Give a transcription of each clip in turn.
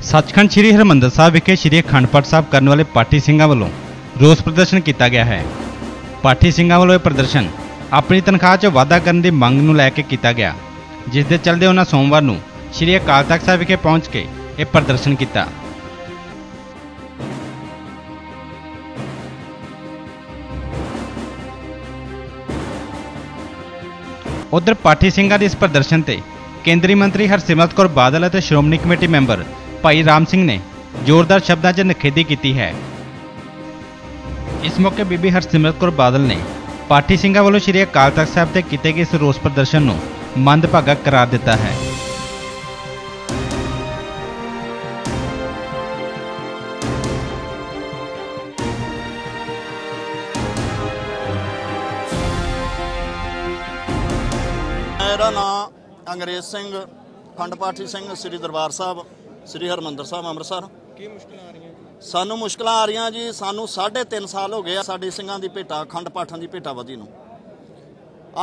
ਸੱਚਖੰਡ ਸ੍ਰੀ ਹਰਿਮੰਦਰ ਸਾਹਿਬ ਵਿਖੇ ਸ੍ਰੀ ਅਖੰਡ ਪਾਠ ਸਾਹਿਬ ਕਰਨ ਵਾਲੇ ਪਾਠੀ ਸਿੰਘਾਂ ਵੱਲੋਂ ਰੋਸ ਪ੍ਰਦਰਸ਼ਨ ਕੀਤਾ ਗਿਆ ਹੈ। ਪਾਠੀ ਸਿੰਘਾਂ ਵੱਲੋਂ ਇਹ ਪ੍ਰਦਰਸ਼ਨ ਆਪਣੀ ਤਨਖਾਹ 'ਚ ਵਾਧਾ ਕਰਨ ਦੀ ਮੰਗ ਨੂੰ ਲੈ ਕੇ ਕੀਤਾ ਗਿਆ, ਜਿਸ ਦੇ ਚੱਲਦੇ ਉਹਨਾਂ ਸੋਮਵਾਰ ਨੂੰ ਸ੍ਰੀ ਅਕਾਲ ਤਖਤ ਸਾਹਿਬ ਵਿਖੇ ਪਹੁੰਚ ਕੇ ਇਹ ਪ੍ਰਦਰਸ਼ਨ ਕੀਤਾ। ਉਧਰ ਪਾਠੀ ਸਿੰਘਾਂ ਦੇ ਇਸ ਪ੍ਰਦਰਸ਼ਨ ਤੇ ਕੇਂਦਰੀ ਮੰਤਰੀ ਹਰਸਿਮਰਤ ਕੌਰ ਬਾਦਲ ਅਤੇ ਸ਼੍ਰੋਮਣੀ ਕਮੇਟੀ ਮੈਂਬਰ ਭਾਈ ਰਾਮ ਸਿੰਘ ਨੇ ਜ਼ੋਰਦਾਰ ਸ਼ਬਦਾਂ 'ਚ ਨਿਖੇਧੀ ਕੀਤੀ ਹੈ। ਇਸ ਮੌਕੇ ਬੀਬੀ ਹਰਸਿਮਰਤ ਕੌਰ ਬਾਦਲ ਨੇ ਪਾਠੀ ਸਿੰਘਾਂ ਵੱਲੋਂ ਸ੍ਰੀ ਅਕਾਲ ਤਖਤ ਸਾਹਿਬ ਤੇ ਕੀਤੇ ਗਏ ਇਸ ਰੋਸ ਪ੍ਰਦਰਸ਼ਨ ਨੂੰ ਮੰਦਭਾਗਾ ਕਰਾਰ ਦਿੱਤਾ ਹੈ। ਮੇਰਾ ਨਾਮ ਅੰਗਰੇਜ਼ ਸਿੰਘ, ਖੰਡ ਪਾਠੀ ਸਿੰਘ, ਸ੍ਰੀ ਦਰਬਾਰ ਸਾਹਿਬ। ਸ੍ਰੀ ਹਰਮੰਦਰ ਸਾਹਿਬ ਅੰਮ੍ਰਿਤਸਰ। ਕੀ ਮੁਸ਼ਕਲਾਂ ਆ ਰਹੀਆਂ ਸਾਨੂੰ ਮੁਸ਼ਕਲਾਂ ਆ ਰਹੀਆਂ ਜੀ ਸਾਨੂੰ 3.5 ਸਾਲ ਹੋ ਗਏ ਆ ਸਾਡੇ ਸਿੰਘਾਂ ਦੀ ਭੇਟਾ ਖੰਡ ਪਾਠਾਂ ਦੀ ਭੇਟਾ ਵਧੀ ਨੂੰ।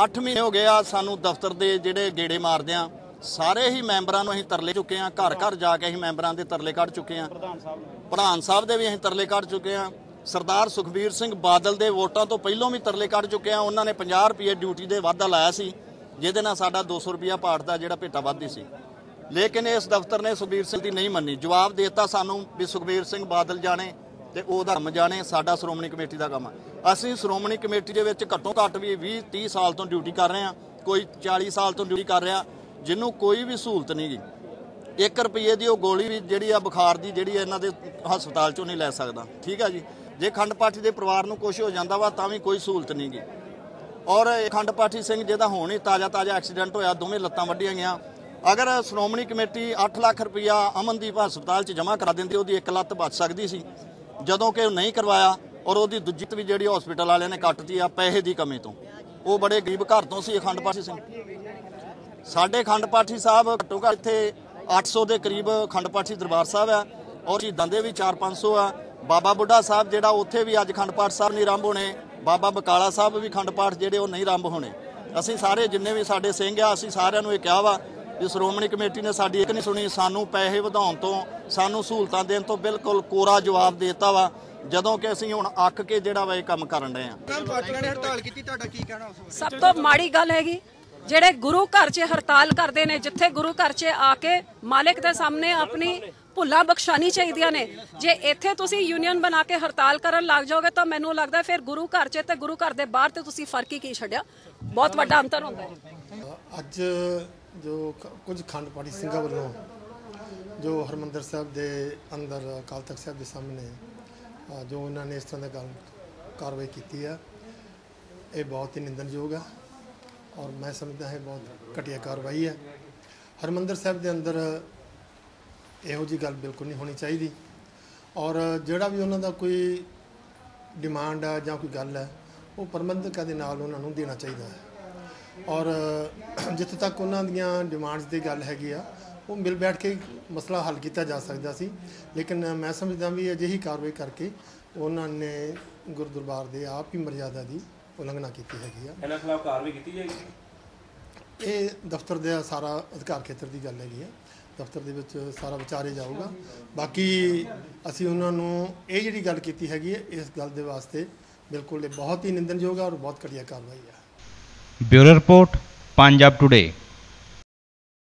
8 ਮਹੀਨੇ ਹੋ ਗਏ ਆ ਸਾਨੂੰ ਦਫ਼ਤਰ ਦੇ ਜਿਹੜੇ ਗੇੜੇ ਮਾਰਦੇ ਆ ਸਾਰੇ ਹੀ ਮੈਂਬਰਾਂ ਨੂੰ ਅਸੀਂ ਤਰਲੇ ਚੁੱਕੇ ਆ ਘਰ ਘਰ ਜਾ ਕੇ ਅਸੀਂ ਮੈਂਬਰਾਂ ਦੇ ਤਰਲੇ ਕੱਢ ਚੁੱਕੇ ਆ। ਪ੍ਰਧਾਨ ਸਾਹਿਬ ਪ੍ਰਧਾਨ ਸਾਹਿਬ ਦੇ ਵੀ ਅਸੀਂ ਤਰਲੇ ਕੱਢ ਚੁੱਕੇ ਆ। ਸਰਦਾਰ ਸੁਖਬੀਰ ਸਿੰਘ ਬਾਦਲ ਦੇ ਵੋਟਾਂ ਤੋਂ ਪਹਿਲਾਂ ਵੀ ਤਰਲੇ ਕੱਢ ਚੁੱਕੇ ਆ ਉਹਨਾਂ ਨੇ 50 ਰੁਪਏ ਡਿਊਟੀ ਦੇ ਵਾਧਾ ਲਾਇਆ ਸੀ ਜਿਹਦੇ ਨਾਲ ਸਾਡਾ 200 ਰੁਪਿਆ ਪਾਠ ਦਾ ਜਿਹੜਾ ਭੇਟਾ ਵੱਧਦੀ ਸੀ। ਲੇਕਿਨ ਇਸ ਦਫ਼ਤਰ ਨੇ ਸੁਖਬੀਰ ਸਿੰਘ ਦੀ ਨਹੀਂ ਮੰਨੀ। ਜਵਾਬ ਦੇ ਦਿੱਤਾ ਸਾਨੂੰ ਵੀ ਸੁਖਬੀਰ ਸਿੰਘ ਬਾਦਲ ਜਾਣੇ ਤੇ ਉਹਦਾ ਕੰਮ ਜਾਣੇ, ਸਾਡਾ ਸ਼੍ਰੋਮਣੀ ਕਮੇਟੀ ਦਾ ਕੰਮ ਆ। ਅਸੀਂ ਸ਼੍ਰੋਮਣੀ ਕਮੇਟੀ ਦੇ ਵਿੱਚ ਘੱਟੋ ਘੱਟ ਵੀ 20 30 ਸਾਲ ਤੋਂ ਡਿਊਟੀ ਕਰ ਰਹੇ ਆ ਕੋਈ 40 ਸਾਲ ਤੋਂ ਡਿਊਟੀ ਕਰ ਰਿਹਾ, ਜਿਹਨੂੰ ਕੋਈ ਵੀ ਸਹੂਲਤ ਨਹੀਂ ਗੀ। 1 ਰੁਪਏ ਦੀ ਉਹ ਗੋਲੀ ਵੀ ਜਿਹੜੀ ਆ ਬੁਖਾਰ ਦੀ, ਜਿਹੜੀ ਇਹਨਾਂ ਦੇ ਹਸਪਤਾਲ ਚੋਂ ਨਹੀਂ ਲੈ ਸਕਦਾ। ਠੀਕ ਆ ਜੀ? ਜੇ ਖੰਡ ਪਾਠੀ ਦੇ ਪਰਿਵਾਰ ਨੂੰ ਕੁਝ ਹੋ ਜਾਂਦਾ ਵਾ, ਤਾਂ ਵੀ ਕੋਈ ਸਹੂਲਤ ਨਹੀਂ ਗੀ। ਔਰ ਇਹ ਖੰਡ ਪਾਠੀ ਸਿੰਘ ਜਿਹਦਾ ਹੁਣ ਹੀ ਤਾਜ਼ਾ ਤਾਜ਼ਾ ਐਕਸੀਡੈਂਟ ਹੋਇਆ, ਦੋਵੇਂ ਲੱਤਾਂ ਵੱਢੀਆਂ ਗਈਆਂ। ਅਗਰ ਸ਼੍ਰੋਮਣੀ ਕਮੇਟੀ 8 ਲੱਖ ਰੁਪਇਆ ਅਮਨਦੀਪ ਹਸਪਤਾਲ 'ਚ ਜਮ੍ਹਾਂ ਕਰਾ ਦਿੰਦੀ, ਉਹਦੀ ਇੱਕ ਲੱਤ ਬਚ ਸਕਦੀ ਸੀ। ਜਦੋਂ ਕਿ ਉਹ ਨਹੀਂ ਕਰਵਾਇਆ ਔਰ ਉਹਦੀ ਦੂਜੀ ਵੀ ਜਿਹੜੀ ਹਸਪੀਟਲ ਵਾਲਿਆਂ ਨੇ ਕੱਟਤੀ ਆ ਪੈਸੇ ਦੀ ਕਮੀ ਤੋਂ। ਉਹ ਬੜੇ ਗਰੀਬ ਘਰ ਤੋਂ ਸੀ, ਅਖੰਡ ਪਾਠੀ ਸਿੰਘ ਸਾਡੇ ਅਖੰਡ ਪਾਠੀ ਸਾਹਿਬ ਘੱਟੋ ਘੱਟ ਇੱਥੇ 800 ਦੇ ਕਰੀਬ ਖੰਡ ਪਾਠੀ ਦਰਬਾਰ ਸਾਹਿਬ ਆ ਔਰ ਜੀ ਦੰਦੇ ਵੀ 4-500 ਆ। ਬਾਬਾ ਬੁੱਢਾ ਸਾਹਿਬ ਜਿਹੜਾ ਉੱਥੇ ਵੀ ਅੱਜ ਖੰਡ ਪਾਠ ਸਾਹਿਬ ਨਹੀਂ ਰੰਭ ਹੋਣੇ, ਬਾਬਾ ਬਕਾਲਾ ਸਾਹਿਬ ਵੀ ਖੰਡ ਪਾਠ ਜਿਹੜੇ ਉਹ ਨਹੀਂ ਆਰੰਭ ਹੋਣੇ। ਅਸੀਂ ਸਾਰੇ ਜਿੰਨੇ ਵੀ ਸਾਡੇ ਸਿੰਘ ਆ, ਅਸੀਂ ਸਾਰਿਆਂ ਨੂੰ ਇਹ ਕਿਹਾ ਵਾ ਵੀ ਸ਼੍ਰੋਮਣੀ ਕਮੇਟੀ ਨੇ ਸਾਡੀ ਇੱਕ ਨਹੀਂ ਸੁਣੀ ਸਾਨੂੰ ਪੈਸੇ ਵਧਾਉਣ ਤੋਂ ਸਾਨੂੰ ਸਹੂਲਤਾਂ ਦੇਣ ਤੋਂ ਬਿਲਕੁਲ ਕੋਰਾ ਜਵਾਬ ਦਿੱਤਾ ਵਾ ਜਦੋਂ ਕਿ ਅਸੀਂ ਹੁਣ ਅੱਕ ਕੇ ਜਿਹੜਾ ਵਾ ਇਹ ਕੰਮ ਕਰਨ ਰਹੇ ਆ ਮੈਮ ਪਾਰਟੀਆਂ ਨੇ ਹੜਤਾਲ ਕੀਤੀ ਤੁਹਾਡਾ ਕੀ ਕਹਿਣਾ ਉਸ ਬਾਰੇ? ਸਭ ਤੋਂ ਮਾੜੀ ਗੱਲ ਹੈਗੀ ਜਿਹੜੇ ਗੁਰੂ ਘਰ 'ਚ ਹੜਤਾਲ ਕਰਦੇ ਨੇ ਜਿੱਥੇ ਗੁਰੂ ਘਰ 'ਚ ਆ ਕੇ ਮਾਲਕ ਦੇ ਸਾਹਮਣੇ ਆਪਣੀ ਭੁੱਲਾਂ ਬਖਸ਼ਾਣੀ ਚਾਹੀਦੀਆਂ ਨੇ ਜੇ ਇੱਥੇ ਤੁਸੀਂ ਯੂਨੀਅਨ ਬਣਾ ਕੇ ਹੜਤਾਲ ਕਰਨ ਲੱਗ ਜਾਓਗੇ ਤਾਂ ਮੈਨੂੰ ਲੱਗਦਾ ਫਿਰ ਗੁਰੂ ਘਰ 'ਚ ਤੇ ਗੁਰੂ ਘਰ ਦੇ ਬਾਹਰ ਤੇ ਤੁਸੀਂ ਫ਼ਰਕ ਹੀ ਕੀ ਛੱਡਿਆ? ਬਹੁਤ ਵੱਡਾ ਅੰਤਰ ਹੁੰਦਾ ਹੈ ਅੱਜ ਜੋ ਕ- ਕੁਝ ਖੰਡ ਪਾਠੀ ਸਿੰਘਾਂ ਵੱਲੋਂ ਜੋ ਹਰਮੰਦਰ ਸਾਹਿਬ ਦੇ ਅੰਦਰ ਅਕਾਲ ਤਖਤ ਸਾਹਿਬ ਦੇ ਸਾਹਮਣੇ ਅ, ਜੋ ਉਹਨਾਂ ਨੇ ਇਸ ਤਰ੍ਹਾਂ ਦਾ ਗੱਲ ਕਾਰਵਾਈ ਕੀਤੀ ਹੈ ਇਹ ਬਹੁਤ ਹੀ ਨਿੰਦਣਯੋਗ ਆ ਔਰ ਮੈਂ ਸਮਝਦਾ ਹੈ ਬਹੁਤ ਘਟੀਆ ਕਾਰਵਾਈ ਹੈ ਹਰਮੰਦਰ ਸਾਹਿਬ ਦੇ ਅੰਦਰ ਇਹੋ ਜੀ ਗੱਲ ਬਿਲਕੁਲ ਨਹੀਂ ਹੋਣੀ ਚਾਹੀਦੀ ਔਰ ਜਿਹੜਾ ਵੀ ਉਹਨਾਂ ਦਾ ਕੋਈ ਡਿਮਾਂਡ ਹੈ ਜਾਂ ਕੋਈ ਗੱਲ ਹੈ ਉਹ ਪ੍ਰਬੰਧਕਾਂ ਦੇ ਨਾਲ ਉਹਨਾਂ ਨੂੰ ਦੇਣਾ ਚਾਹੀਦਾ ਹੈ। ਔਰ ਜਿੱਥੇ ਤੱਕ ਉਹਨਾਂ ਦੀਆਂ ਡਿਮਾਂਡਸ ਦੀ ਗੱਲ ਹੈਗੀ ਆ ਉਹ ਮਿਲ ਬੈਠ ਕੇ ਮਸਲਾ ਹੱਲ ਕੀਤਾ ਜਾ ਸਕਦਾ ਸੀ। ਲੇਕਿਨ ਮੈਂ ਸਮਝਦਾ ਵੀ ਅਜਿਹੀ ਕਾਰਵਾਈ ਕਰਕੇ ਉਹਨਾਂ ਨੇ ਗੁਰਦਰਬਾਰ ਦੇ ਆਪ ਹੀ ਮਰਜ਼ਾਦਾ ਦੀ ਉਲੰਘਣਾ ਕੀਤੀ ਹੈਗੀ ਆ। ਇਹਨਾਂ ਖਿਲਾਫ ਕਾਰਵਾਈ ਕੀਤੀ ਜਾਏਗੀ? ਇਹ ਦਫ਼ਤਰ ਦੇ ਸਾਰਾ ਅਧਿਕਾਰ ਖੇਤਰ ਦੀ ਗੱਲ ਹੈਗੀ ਆ। ਦਫ਼ਤਰ ਦੇ ਵਿੱਚ ਸਾਰਾ ਵਿਚਾਰੇ ਜਾਊਗਾ। ਬਾਕੀ ਅਸੀਂ ਉਹਨਾਂ ਨੂੰ ਇਹ ਜਿਹੜੀ ਗੱਲ ਕੀਤੀ ਹੈਗੀ ਹੈ ਇਸ ਗੱਲ ਦੇ ਵਾਸਤੇ ਬਿਲਕੁਲ ਇਹ ਬਹੁਤ ਹੀ ਨਿੰਦਣਯੋਗ ਹੈ ਔਰ ਬਹੁਤ ਘਟੀਆ ਕਾਰਵਾਈ ਹੈ ਬਿਊਰੋ ਰਿਪੋਰਟ ਪੰਜਾਬ ਟੁਡੇ।